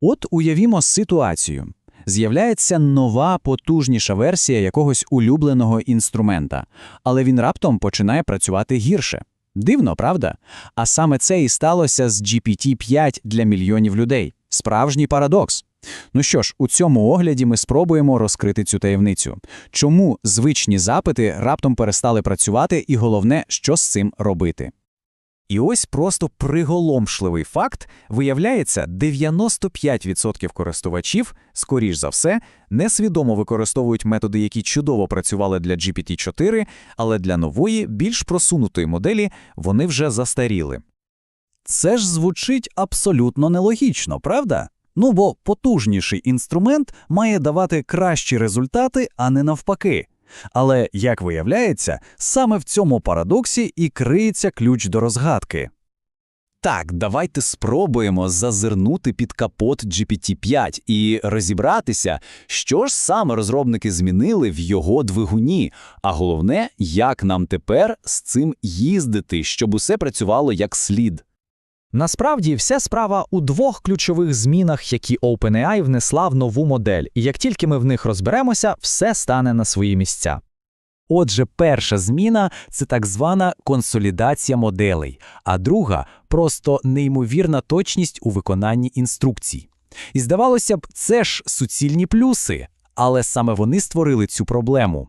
От уявімо ситуацію. З'являється нова потужніша версія якогось улюбленого інструмента, але він раптом починає працювати гірше. Дивно, правда? А саме це і сталося з GPT-5 для мільйонів людей. Справжній парадокс. Ну що ж, у цьому огляді ми спробуємо розкрити цю таємницю. Чому звичні запити раптом перестали працювати, і головне, що з цим робити. І ось просто приголомшливий факт. Виявляється, 95% користувачів, скоріш за все, несвідомо використовують методи, які чудово працювали для GPT-4, але для нової, більш просунутої моделі вони вже застаріли. Це ж звучить абсолютно нелогічно, правда? Ну бо потужніший інструмент має давати кращі результати, а не навпаки. Але, як виявляється, саме в цьому парадоксі і криється ключ до розгадки. Так, давайте спробуємо зазирнути під капот GPT-5 і розібратися, що ж саме розробники змінили в його двигуні, а головне, як нам тепер з цим їздити, щоб усе працювало як слід. Насправді, вся справа у двох ключових змінах, які OpenAI внесла в нову модель, і як тільки ми в них розберемося, все стане на свої місця. Отже, перша зміна це так звана консолідація моделей, а друга просто неймовірна точність у виконанні інструкцій. І здавалося б, це ж суцільні плюси, але саме вони створили цю проблему.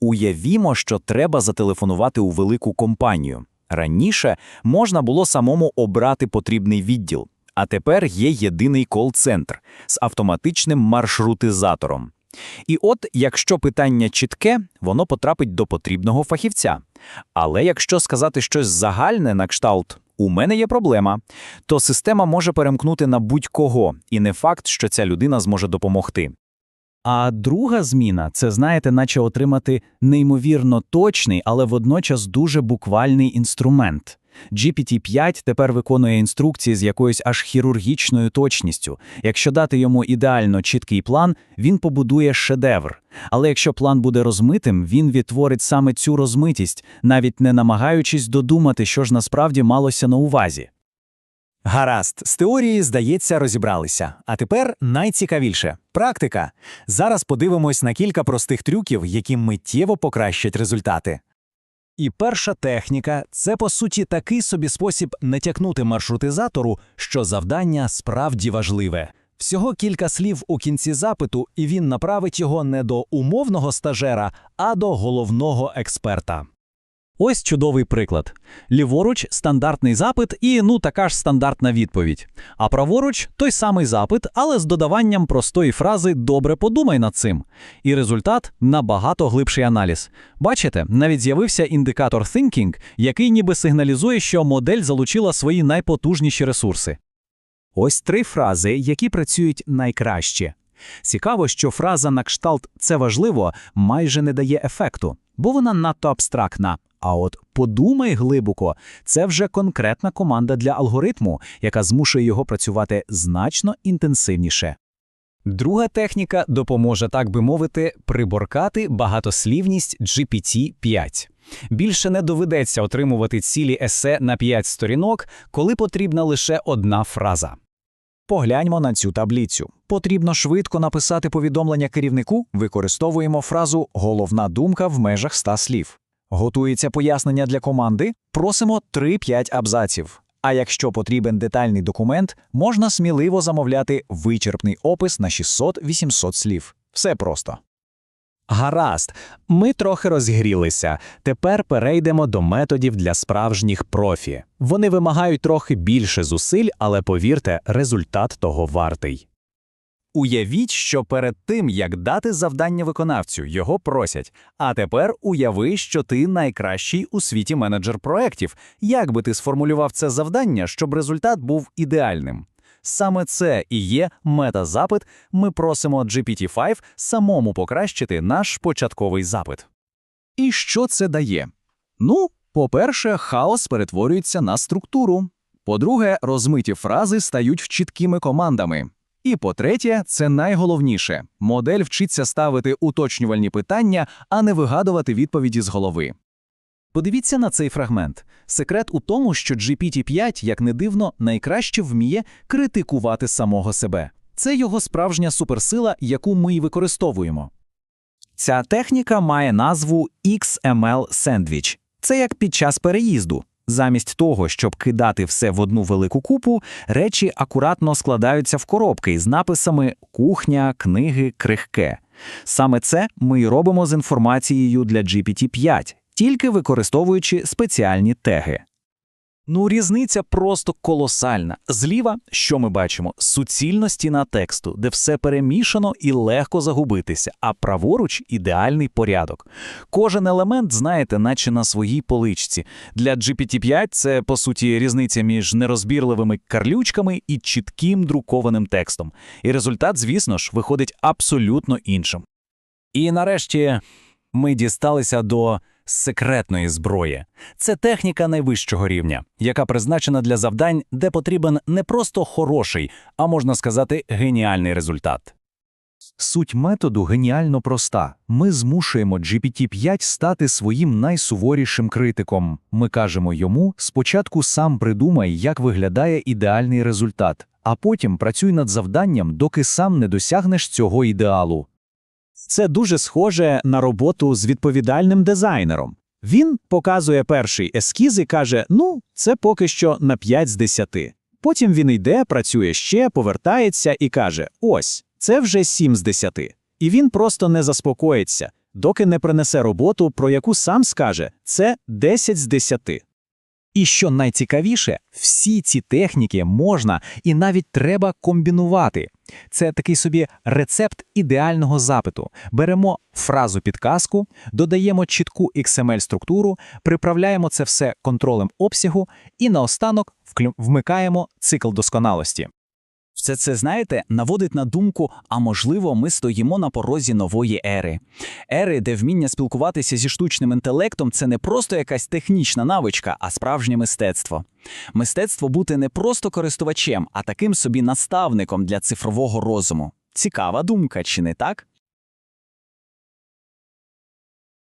Уявімо, що треба зателефонувати у велику компанію. Раніше можна було самому обрати потрібний відділ, а тепер є єдиний кол-центр з автоматичним маршрутизатором. І от, якщо питання чітке, воно потрапить до потрібного фахівця. Але якщо сказати щось загальне на кшталт у мене є проблема, то система може перемкнути на будь-кого, і не факт, що ця людина зможе допомогти. А друга зміна це, знаєте, наче отримати неймовірно точний, але водночас дуже буквальний інструмент. GPT-5 тепер виконує інструкції з якоюсь аж хірургічною точністю. Якщо дати йому ідеально чіткий план, він побудує шедевр. Але якщо план буде розмитим, він відтворить саме цю розмитість, навіть не намагаючись додумати, що ж насправді малося на увазі. Гаразд, з теорії, здається, розібралися. А тепер найцікавіше практика. Зараз подивимось на кілька простих трюків, які миттєво покращать результати. І перша техніка це по суті такий собі спосіб натякнути маршрутизатору, що завдання справді важливе. Всього кілька слів у кінці запиту, і він направить його не до умовного стажера, а до головного експерта. Ось чудовий приклад. Ліворуч стандартний запит і ну така ж стандартна відповідь. А праворуч той самий запит, але з додаванням простої фрази Добре подумай над цим. І результат набагато глибший аналіз. Бачите, навіть з'явився індикатор Thinking, який ніби сигналізує, що модель залучила свої найпотужніші ресурси. Ось три фрази, які працюють найкраще. Цікаво, що фраза на кшталт це важливо майже не дає ефекту, бо вона надто абстрактна. А от подумай глибоко, це вже конкретна команда для алгоритму, яка змушує його працювати значно інтенсивніше. Друга техніка допоможе, так би мовити, приборкати багатослівність GPT-5. Більше не доведеться отримувати цілі есе на 5 сторінок, коли потрібна лише одна фраза. Погляньмо на цю таблицю. Потрібно швидко написати повідомлення керівнику, використовуємо фразу Головна думка в межах 100 слів. Готується пояснення для команди, просимо 3-5 абзаців. А якщо потрібен детальний документ, можна сміливо замовляти вичерпний опис на 600-800 слів. Все просто. Гаразд, ми трохи розгрілися. Тепер перейдемо до методів для справжніх профі. Вони вимагають трохи більше зусиль, але повірте, результат того вартий. Уявіть, що перед тим, як дати завдання виконавцю, його просять. А тепер уяви, що ти найкращий у світі менеджер проєктів. Як би ти сформулював це завдання, щоб результат був ідеальним? Саме це і є мета-запит. Ми просимо GPT-5 самому покращити наш початковий запит. І що це дає? Ну, по-перше, хаос перетворюється на структуру. По-друге, розмиті фрази стають чіткими командами. І по-третє, це найголовніше модель вчиться ставити уточнювальні питання, а не вигадувати відповіді з голови. Подивіться на цей фрагмент. Секрет у тому, що GPT-5, як не дивно, найкраще вміє критикувати самого себе. Це його справжня суперсила, яку ми й використовуємо. Ця техніка має назву XML Sandwich. Це як під час переїзду. Замість того, щоб кидати все в одну велику купу, речі акуратно складаються в коробки з написами «кухня», «книги», «крихке». Саме це ми й робимо з інформацією для GPT-5, тільки використовуючи спеціальні теги. Ну, різниця просто колосальна. Зліва, що ми бачимо? Суцільна стіна тексту, де все перемішано і легко загубитися, а праворуч ідеальний порядок. Кожен елемент, знаєте, наче на своїй поличці. Для GPT-5 це, по суті, різниця між нерозбірливими карлючками і чітким друкованим текстом. І результат, звісно ж, виходить абсолютно іншим. І нарешті ми дісталися до секретної зброї. Це техніка найвищого рівня, яка призначена для завдань, де потрібен не просто хороший, а можна сказати, геніальний результат. Суть методу геніально проста. Ми змушуємо GPT-5 стати своїм найсуворішим критиком. Ми кажемо йому, спочатку сам придумай, як виглядає ідеальний результат, а потім працюй над завданням, доки сам не досягнеш цього ідеалу. Це дуже схоже на роботу з відповідальним дизайнером. Він показує перший ескіз і каже: ну, це поки що на 5 з 10. Потім він йде, працює ще, повертається і каже: ось, це вже 7 з 10. І він просто не заспокоїться, доки не принесе роботу, про яку сам скаже, це 10 з 10. І що найцікавіше, всі ці техніки можна і навіть треба комбінувати. Це такий собі рецепт ідеального запиту. Беремо фразу підказку, додаємо чітку XML-структуру, приправляємо це все контролем обсягу і наостанок вмикаємо цикл досконалості. Все це, знаєте, наводить на думку, а можливо, ми стоїмо на порозі нової ери. Ери, де вміння спілкуватися зі штучним інтелектом це не просто якась технічна навичка, а справжнє мистецтво. Мистецтво бути не просто користувачем, а таким собі наставником для цифрового розуму. Цікава думка, чи не так?